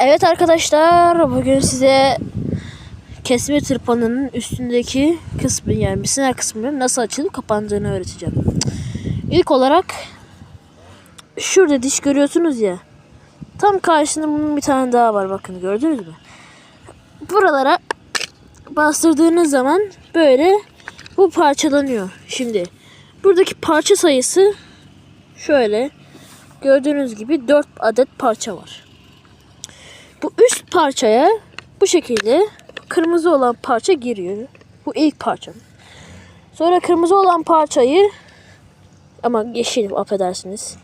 Evet arkadaşlar bugün size kesme tırpanının üstündeki kısmı yani misiner kısmının nasıl açılıp kapandığını öğreteceğim. İlk olarak şurada diş görüyorsunuz ya. Tam karşısında bunun bir tane daha var bakın gördünüz mü? Buralara bastırdığınız zaman böyle bu parçalanıyor. Şimdi buradaki parça sayısı şöyle gördüğünüz gibi 4 adet parça var. Bu üst parçaya bu şekilde kırmızı olan parça giriyor. Bu ilk parça. Sonra kırmızı olan parçayı ama yeşil affedersiniz.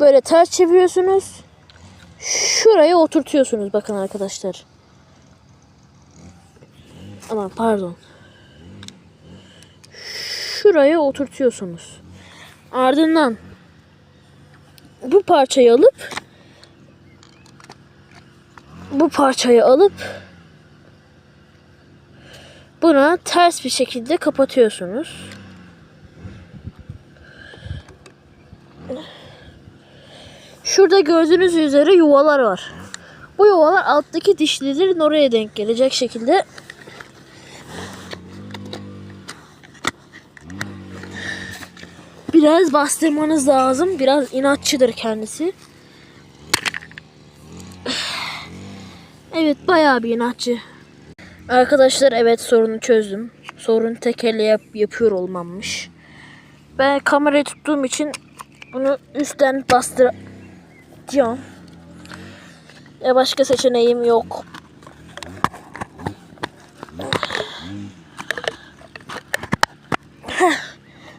Böyle ters çeviriyorsunuz. Şuraya oturtuyorsunuz bakın arkadaşlar. Aman pardon. Şuraya oturtuyorsunuz. Ardından bu parçayı alıp bu parçayı alıp buna ters bir şekilde kapatıyorsunuz. Şurada gördüğünüz üzere yuvalar var. Bu yuvalar alttaki dişlilerin oraya denk gelecek şekilde biraz bastırmanız lazım. Biraz inatçıdır kendisi. Evet bayağı bir inatçı. Arkadaşlar evet sorunu çözdüm. Sorun tek elle yap yapıyor olmammış. Ben kamerayı tuttuğum için bunu üstten bastıracağım. Ya başka seçeneğim yok.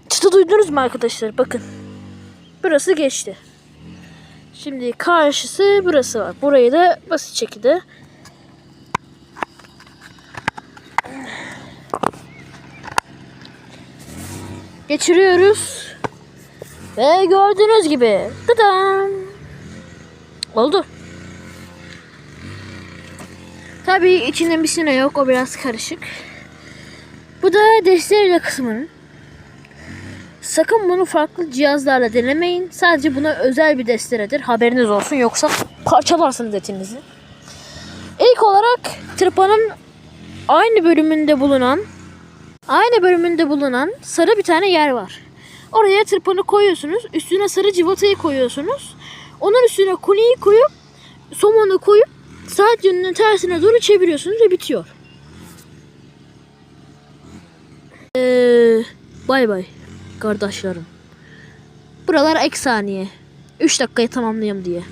Çıtı duydunuz mu arkadaşlar? Bakın. Burası geçti. Şimdi karşısı burası var. Burayı da basit şekilde geçiriyoruz. Ve gördüğünüz gibi tıdam. Oldu. Tabii içinde bir sine yok. O biraz karışık. Bu da destere kısmının. Sakın bunu farklı cihazlarla denemeyin. Sadece buna özel bir desteredir. Haberiniz olsun yoksa parçalarsınız etinizi. İlk olarak tırpanın aynı bölümünde bulunan aynı bölümünde bulunan sarı bir tane yer var. Oraya tırpanı koyuyorsunuz. Üstüne sarı civatayı koyuyorsunuz. Onun üstüne kuniyi koyup somonu koyup saat yönünün tersine doğru çeviriyorsunuz ve bitiyor. Eee bay bay kardeşlerim. Buralar ek saniye. 3 dakikayı tamamlayayım diye.